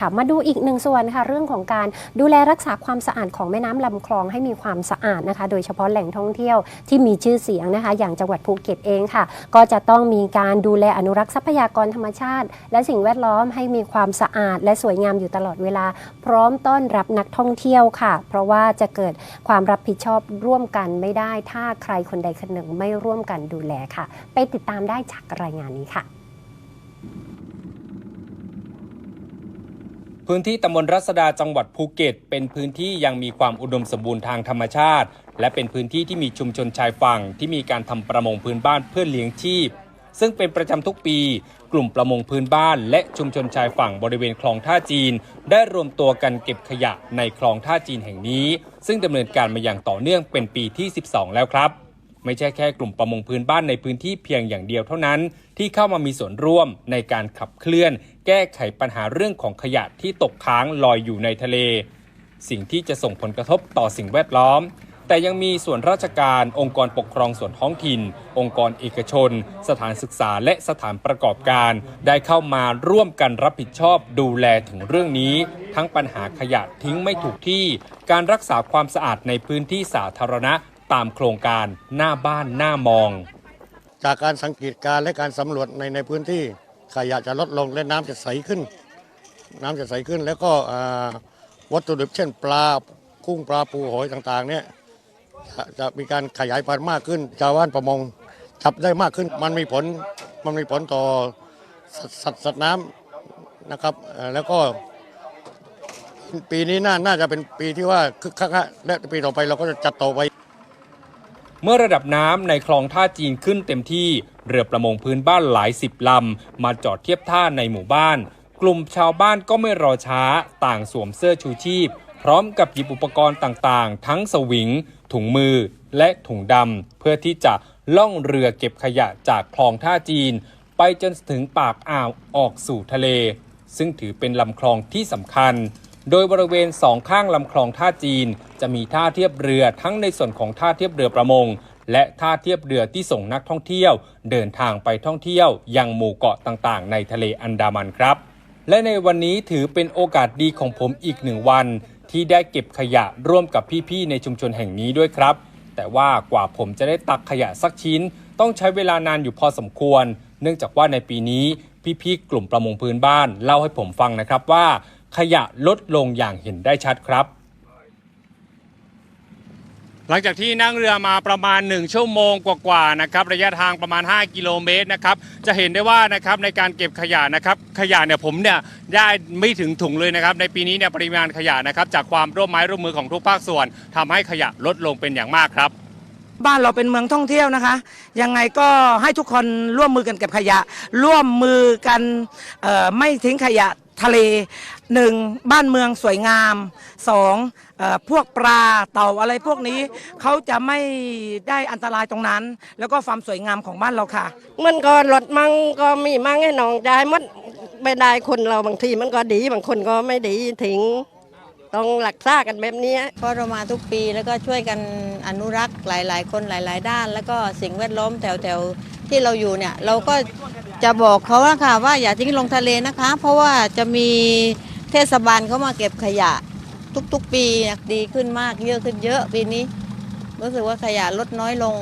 ค่ะมาดูอีกหนึ่งส่วนค่ะเรื่องของการดูแลรักษาความสะอาดของแม่น้ำลำคลองให้มีความสะอาดนะคะ โดยเฉพาะแหล่งท่องเที่ยวที่มีชื่อเสียงนะคะ อย่างจังหวัดภูเก็ตเองค่ะ ก็จะต้องมีการดูแลอนุรักษ์ทรัพยากรธรรมชาติ และสิ่งแวดล้อมให้มีความสะอาด และสวยงามอยู่ตลอดเวลา พร้อมต้อนรับนักท่องเที่ยวค่ะ เพราะว่าจะเกิดความรับผิดชอบร่วมกันไม่ได้ ถ้าใครคนใดคนหนึ่งไม่ร่วมกันดูแลค่ะ ไปติดตามได้จากรายงานนี้ค่ะ พื้นที่ตำบลรัศดาจังหวัดภูเก็ต เป็นพื้นที่ยังมีความอุดมสมบูรณ์ทางธรรมชาติ และเป็นพื้นที่ที่มีชุมชนชายฝั่งที่มีการทำประมงพื้นบ้านเพื่อเลี้ยงชีพ ซึ่งเป็นประจำทุกปี กลุ่มประมงพื้นบ้าน และชุมชนชายฝั่งบริเวณคลองท่าจีน ได้รวมตัวกันเก็บขยะในคลองท่าจีนแห่งนี้ ซึ่งดำเนินการมาอย่างต่อเนื่องเป็นปีที่ 12 แล้วครับ ไม่ใช่แค่กลุ่มประมงพื้นบ้านในพื้นที่เพียงอย่างเดียวเท่านั้น ที่เข้ามามีส่วนร่วมในการขับเคลื่อน แก้ไขปัญหาเรื่องของขยะที่ตกค้างลอยอยู่ในทะเล สิ่งที่จะส่งผลกระทบต่อสิ่งแวดล้อม แต่ยังมีส่วนราชการ องค์กรปกครองส่วนท้องถิ่น องค์กรเอกชน สถานศึกษาและสถานประกอบการ ได้เข้ามาร่วมกันรับผิดชอบดูแลถึงเรื่องนี้ ทั้งปัญหาขยะทิ้งไม่ถูกที่ การรักษาความสะอาดในพื้นที่สาธารณะ ตามโครงการหน้าบ้านหน้ามอง จากการสังเกตการและการสำรวจในในพื้นที่ขยะจะลดลงและน้ำจะใสขึ้น น้ำจะใสขึ้นแล้วก็วัตถุดิบเช่นปลากุ้งปลาปูหอยต่างๆเนี่ยจะจะมีการขยายพันธุ์มากขึ้น ชาวบ้านประมงจับได้มากขึ้น มันมีผลมันมีผลต่อสัตว์สัตว์สัตว์น้ำนะครับแล้วก็ ปีนี้น่าน่าจะเป็นปีที่ว่าคึกคักและปีต่อไปเราก็จะจัดต่อไป เมื่อระดับน้ำในคลองท่าจีนขึ้นเต็มที่เรือประมงพื้นบ้านหลายสิบลำ มาจอดเทียบท่าในหมู่บ้าน กลุ่มชาวบ้านก็ไม่รอช้า ต่างสวมเสื้อชูชีพ พร้อมกับหยิบอุปกรณ์ต่างๆ ทั้งสวิง ถุงมือ และถุงดำเพื่อที่จะล่องเรือเก็บขยะจากคลองท่าจีน ไปจนถึงปากอ่าวออกสู่ทะเล ซึ่งถือเป็นลำคลองที่สำคัญ โดยบริเวณสองข้างลำคลองท่าจีน จะมีท่าเทียบเรือทั้งในส่วนของท่าเทียบเรือประมง และท่าเทียบเรือที่ส่งนักท่องเที่ยว เดินทางไปท่องเที่ยว ยังหมู่เกาะต่างๆ ในทะเลอันดามันครับ และในวันนี้ถือเป็นโอกาสดีของผมอีกหนึ่งวัน ที่ได้เก็บขยะร่วมกับพี่ๆในชุมชนแห่งนี้ด้วยครับ แต่ว่ากว่าผมจะได้ตักขยะสักชิ้น ต้องใช้เวลานานอยู่พอสมควร เนื่องจากว่าในปีนี้พี่ๆกลุ่มประมงพื้นบ้านเล่าให้ผมฟังนะครับว่า ขยะลดลงอย่างเห็นได้ชัดครับ หลังจากที่นั่งเรือมาประมาณ 1 ชั่วโมงกว่าๆนะครับระยะทางประมาณ 5 กิโลเมตรนะครับจะเห็นได้ว่านะครับในการเก็บขยะนะครับขยะเนี่ยผมเนี่ยได้ไม่ถึงถุงเลยนะครับในปีนี้เนี่ยปริมาณขยะนะครับจากความร่วมไม้ร่วมมือของทุกภาคส่วนทำให้ขยะลดลงเป็นอย่างมากครับบ้านเราเป็นเมืองท่องเที่ยวนะคะ ยังไงก็ให้ทุกคนร่วมมือกันเก็บขยะ ร่วมมือกันไม่ทิ้งขยะทะเล หนึ่งบ้านเมืองสวยงามสองเออพวกปลาเต่าอะไรพวกนี้เขาจะไม่ได้อันตรายตรงนั้น แล้วก็ความสวยงามของบ้านเราค่ะ มันก็ลดมั่งก็มีมั่งให้น้องจ่ายหมันไม่ได้คนเราบางทีมันก็ดีบางคนก็ไม่ดีถึงต้องหลักษากันแบบเนี้ยเพราะเรามาทุกปีแล้วก็ช่วยกันอนุรักษ์หลาย ๆ คนหลาย ๆ ด้าน แล้วก็สิ่งแวดล้อมแถวๆที่เราอยู่เนี่ยเราก็จะบอกเขาละค่ะว่าอย่าทิ้งลงทะเลนะคะ เพราะว่าจะมี เทศบาลเขามาเก็บขยะ ทุกๆ ปีดีขึ้นมากเยอะขึ้นเยอะปีนี้ รู้สึกว่าขยะลดน้อยลง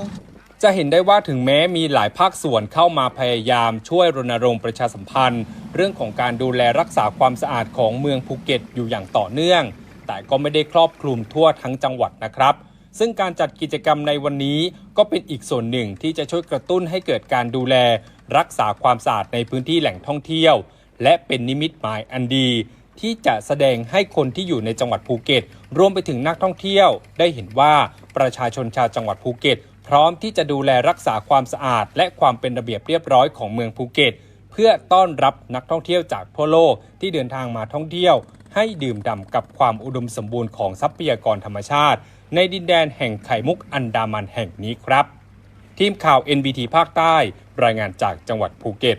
จะเห็นได้ว่าถึงแม้มีหลายภาคส่วนเข้ามาพยายามช่วยรณรงค์ประชาสัมพันธ์ เรื่องของการดูแลรักษาความสะอาดของเมืองภูเก็ตอยู่อย่างต่อเนื่อง แต่ก็ไม่ได้ครอบคลุมทั่วทั้งจังหวัดนะครับซึ่งการจัดกิจกรรมในวันนี้ก็เป็นอีกส่วนหนึ่งที่จะช่วยกระตุ้นให้เกิดการดูแล รักษาความสะอาดในพื้นที่แหล่งท่องเที่ยว และเป็นนิมิตหมายอันดี ที่จะแสดงให้คนที่อยู่ในจังหวัดภูเก็ต รวมไปถึงนักท่องเที่ยว ได้เห็นว่าประชาชนชาวจังหวัดภูเก็ต พร้อมที่จะดูแลรักษาความสะอาด และความเป็นระเบียบเรียบร้อยของเมืองภูเก็ต เพื่อต้อนรับนักท่องเที่ยวจากทั่วโลกที่เดินทางมาท่องเที่ยว ให้ดื่มด่ำกับความอุดมสมบูรณ์ของทรัพยากรธรรมชาติ ในดินแดนแห่งไข่มุกอันดามันแห่งนี้ครับ ทีมข่าว NBT ภาคใต้ รายงานจากจังหวัดภูเก็ต